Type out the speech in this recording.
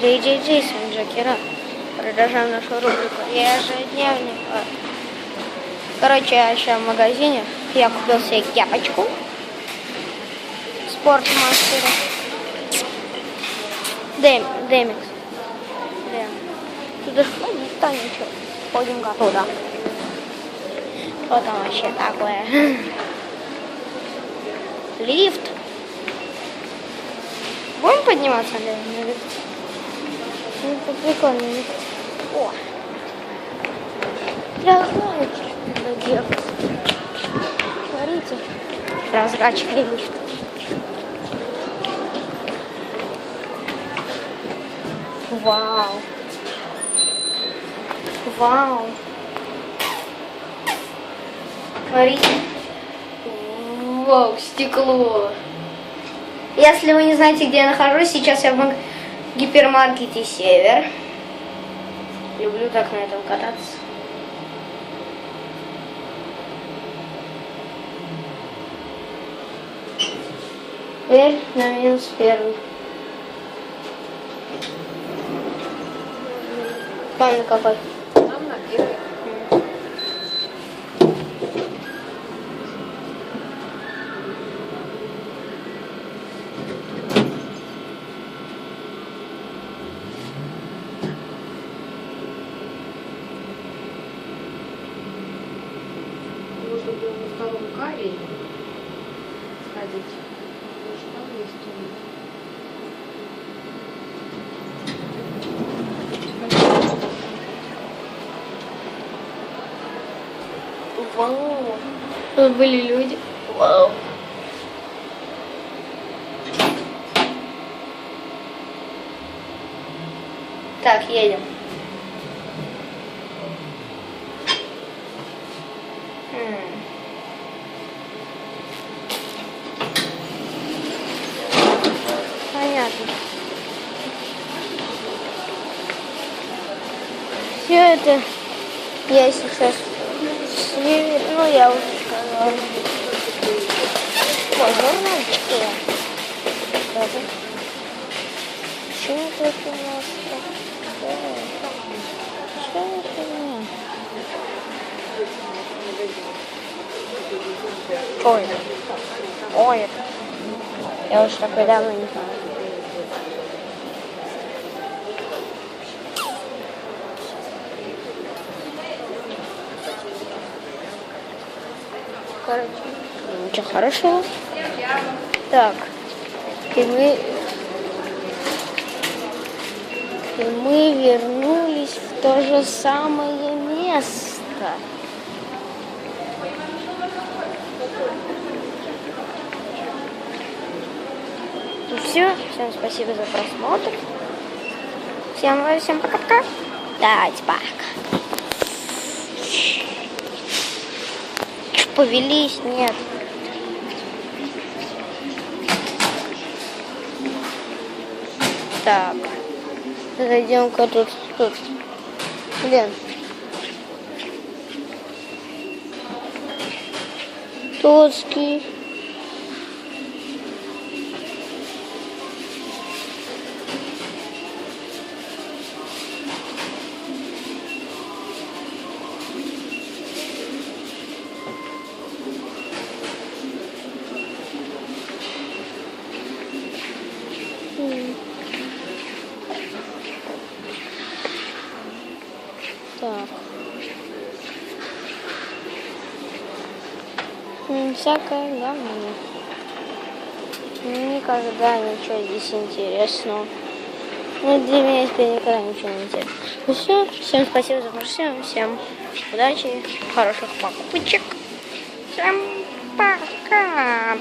Джей Джей Джейсон Джокера. Продолжаем нашу рубрику ежедневник. Короче, я сейчас в магазине. Я купил себе кепочку. Спортмастера. Дэм, Дэмикс. Дэм. Туда ж, ну, никто ничего. Ходим-ка туда. Что там вообще такое? Лифт. Будем подниматься на на лифт? Ну, это прикольно. лифт. О. Я знаю, что надо делать. Смотрите. Прозрачный лифт. Вау. Вау. Смотрите. Вау, стекло. Если вы не знаете, где я нахожусь, сейчас я в маг- гипермаркете Север. Люблю так на этом кататься. Дверь на минус первый. Память какой? Там на первый. Каре сходить. Потому что там есть туалет. Вау. Тут были люди. Вау. Так, едем. М. Все это я сейчас ну я уже сказала. Ой, журнальчики. Даже. Что тут у нас? Что это у меня? Ой. Ой. Я уж такой давно не знаю. Короче, ничего хорошего. Так, и мы, и мы вернулись в то же самое место. Ну все, всем спасибо за просмотр. Всем, всем пока-пока. Давайте пока. Повелись, нет. Так. Зайдем-ка тут, тут. Блин. Тоцкий. Так. Всякое говно. Никогда ничего здесь интересного. Ну, для меня теперь никогда ничего не интересно. Ну все, всем спасибо за внимание, всем удачи, хороших покупочек. Всем пока.